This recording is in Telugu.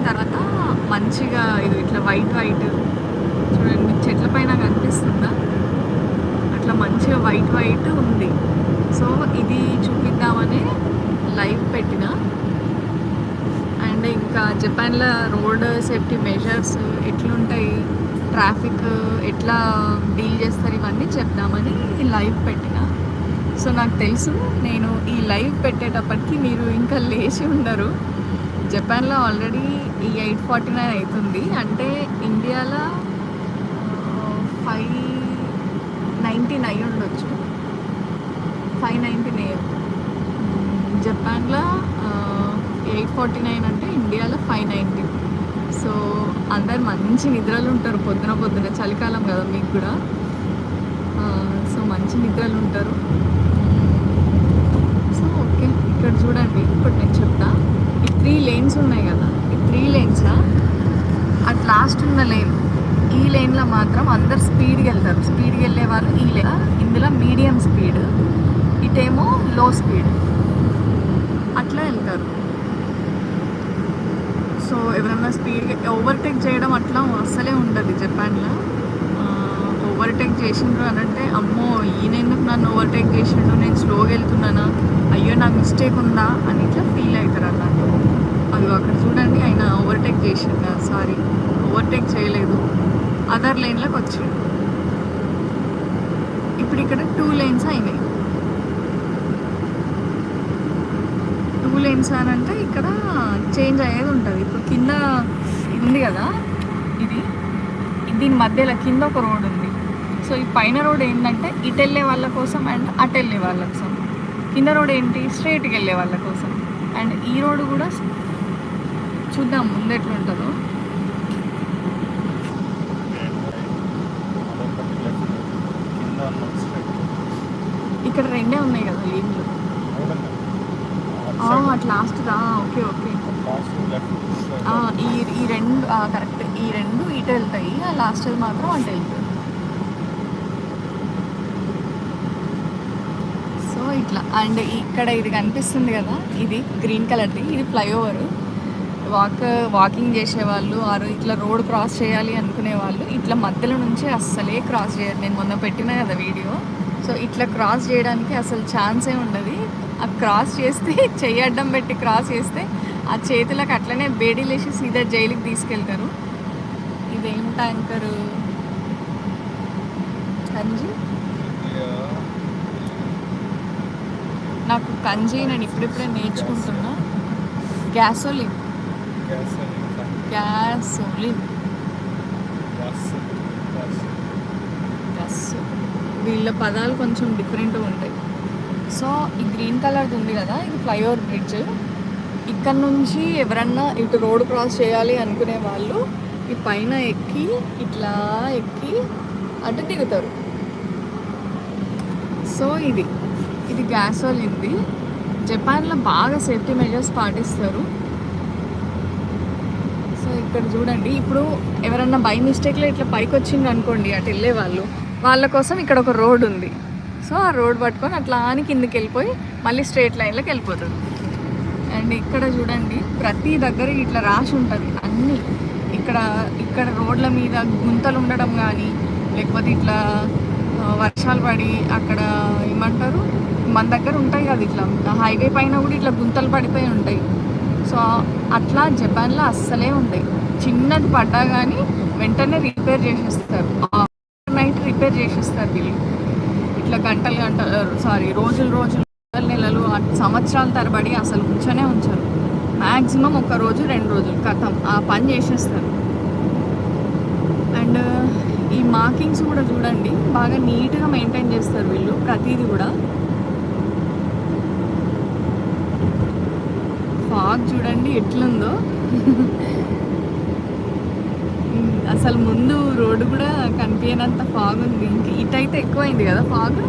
వచ్చిన తర్వాత మంచిగా ఇది ఇట్లా వైట్ వైట్ చూడండి చెట్ల పైన కనిపిస్తుందా? అట్లా మంచిగా వైట్ వైట్ ఉంది. సో ఇది చూపిద్దామని లైవ్ పెట్టిన. అండ్ ఇంకా జపాన్లో రోడ్ సేఫ్టీ మెజర్స్ ఎట్లుంటాయి? ట్రాఫిక్ ఎట్లా డీల్ చేస్తారు? ఇవన్నీ చెప్దామని లైవ్ పెట్టిన. సో నాకు తెలుసు నేను ఈ లైవ్ పెట్టేటప్పటికి మీరు ఇంకా లేచి ఉండరు. జపాన్లో ఆల్రెడీ ఈ ఎయిట్ ఫార్టీ నైన్ అవుతుంది. అంటే ఇండియాలో ఫైవ్ నైన్టీన్ అయి ఉండొచ్చు. ఫైవ్ నైన్టీన్ అయ్యారు జపాన్లో ఎయిట్ ఫార్టీ నైన్ అంటే ఇండియాలో ఫైవ్ నైన్టీన్ సో అందరు మంచి నిద్రలు ఉంటారు పొద్దున పొద్దున చలికాలం కదా మీకు కూడా. సో మంచి నిద్రలు ఉంటారు సో ఓకే ఇక్కడ చూడండి ఇప్పుడు నేను చెప్తా ఈ త్రీ లేన్స్ ఉన్నాయి కదా ఈ త్రీ లేన్స్లో అట్ లాస్ట్ ఉన్న లేన్ ఈ లేన్లో మాత్రం అందరు స్పీడ్కి వెళ్తారు. స్పీడ్కి వెళ్ళే వాళ్ళు ఈ లేన్ ఇందులో మీడియం స్పీడ్ ఇటేమో లో స్పీడ్ అట్లా వెళ్తారు. సో ఎవరైనా స్పీడ్ ఓవర్టేక్ చేయడం అట్లా అస్సలే ఉండదు జపాన్లో ఓవర్టేక్ చేసిండ్రు అని అంటే అమ్మో ఈయన ఎందుకు నన్ను ఓవర్టేక్ చేసిండు? నేను స్లోగా వెళ్తున్నానా? అయ్యో నాకు మిస్టేక్ ఉందా? అని ఇట్లా ఫీల్ అవుతారు అన్నట్టు. అది అక్కడ చూడండి ఆయన ఓవర్టేక్ చేసిండు. సారీ ఓవర్టేక్ చేయలేదు. అదర్ లేన్లోకి వచ్చాడు. ఇప్పుడు ఇక్కడ టూ లేన్స్ అయినాయి. టూ లేన్స్ అని అంటే ఇక్కడ చేంజ్ అయ్యేది ఉంటుంది. ఇప్పుడు కింద ఉంది కదా ఇది దీని మధ్యలో కింద ఒక రోడ్ ఉంది. సో ఈ పైన రోడ్ ఏంటంటే ఇటు వెళ్ళే వాళ్ళ కోసం అండ్ అటు వెళ్ళే వాళ్ళ కోసం. కింద రోడ్ ఏంటి? స్ట్రైట్కి వెళ్ళే వాళ్ళ కోసం. అండ్ ఈ రోడ్ కూడా చూద్దాం ముందు ఎట్లుంటుందో అదొకటి లెఫ్ట్ కింద ఉన్న స్ట్రైట్ ఇక్కడ రెండే ఉన్నాయి కదా లేన్లు అట్ లాస్ట్దా ఓకే ఓకే. లాస్ట్ ఈ ఈ రెండు కరెక్ట్ ఈ రెండు ఇటు వెళ్తాయి ఆ లాస్ట్ మాత్రం అటు వెళ్తాయి. సో ఇట్లా. అండ్ ఇక్కడ ఇది కనిపిస్తుంది కదా ఇది గ్రీన్ కలర్ది ఇది ఫ్లైఓవర్ వాక్ వాకింగ్ చేసేవాళ్ళు ఆరు ఇట్లా రోడ్ క్రాస్ చేయాలి అనుకునే వాళ్ళు ఇట్లా మధ్యలో నుంచి అస్సలే క్రాస్ చేయరు. నేను మొన్న పెట్టిన కదా వీడియో. సో ఇట్లా క్రాస్ చేయడానికి అసలు ఛాన్సే ఉండదు. ఆ క్రాస్ చేస్తే చెయ్యి అడ్డం పెట్టి క్రాస్ చేస్తే ఆ చేతులకు అట్లనే బేడీలేసి సీదా జైలుకి తీసుకెళ్తారు. ఇదేం ట్యాంకరు కంజి? నాకు కంజీ నేను ఇప్పుడిప్పుడే నేర్చుకుంటున్నా. గ్యాసోలిన్. గ్యాసోలిన్ గ్యాస్ గ్యాస్ వీళ్ళ పదాలు కొంచెం డిఫరెంట్గా ఉంటాయి. సో ఈ గ్రీన్ కలర్ది ఉంది కదా ఇది ఫ్లైఓవర్ బ్రిడ్జ్ ఇక్కడ నుంచి ఎవరన్నా ఇటు రోడ్ క్రాస్ చేయాలి అనుకునే వాళ్ళు ఈ పైన ఎక్కి ఇట్లా ఎక్కి అటు దిగుతారు. సో ఇది. ఇది గ్యాసోలిన్ది జపాన్లో బాగా సేఫ్టీ మెజర్స్ పాటిస్తారు. ఇక్కడ చూడండి. ఇప్పుడు ఎవరన్నా బై మిస్టేక్లో ఇట్లా పైకి వచ్చింది అనుకోండి అటు వెళ్ళే వాళ్ళు. వాళ్ళ కోసం ఇక్కడ ఒక రోడ్ ఉంది. సో ఆ రోడ్ పట్టుకొని అట్లా అని కిందకి వెళ్ళిపోయి మళ్ళీ స్ట్రేట్ లైన్లోకి వెళ్ళిపోతుంది అండ్ ఇక్కడ చూడండి ప్రతి దగ్గర ఇట్లా రాసి ఉంటుంది. అన్నీ. ఇక్కడ ఇక్కడ రోడ్ల మీద గుంతలు ఉండడం కానీ లేకపోతే ఇట్లా వర్షాలు పడి అక్కడ ఏమంటారు? మన దగ్గర ఉంటాయి కదా ఇట్లా. హైవే పైన కూడా ఇట్లా గుంతలు పడిపోయి ఉంటాయి. అట్లా జపాన్లో అస్సలే ఉంటాయి చిన్నది పడ్డా కానీ వెంటనే రిపేర్ చేసేస్తారు. నైట్ రిపేర్ చేసేస్తారు వీళ్ళు. ఇట్లా గంటలు గంటలు సారీ రోజులు రోజులు నెలలు నెలలు సంవత్సరాల తరబడి అసలు ఉంచనే ఉంచరు. మ్యాక్సిమం ఒక రోజు రెండు రోజులు కథం ఆ పని చేసేస్తారు. అండ్ ఈ మార్కింగ్స్ కూడా చూడండి బాగా నీట్గా మెయింటైన్ చేస్తారు వీళ్ళు ప్రతిదీ కూడా. ఫాగ్ చూడండి ఎట్లుందో. అసలు ముందు రోడ్డు కూడా కనిపించనంత ఫాగ్ ఉంది. ఇంక ఇటైతే ఎక్కువైంది కదా ఫాగ్?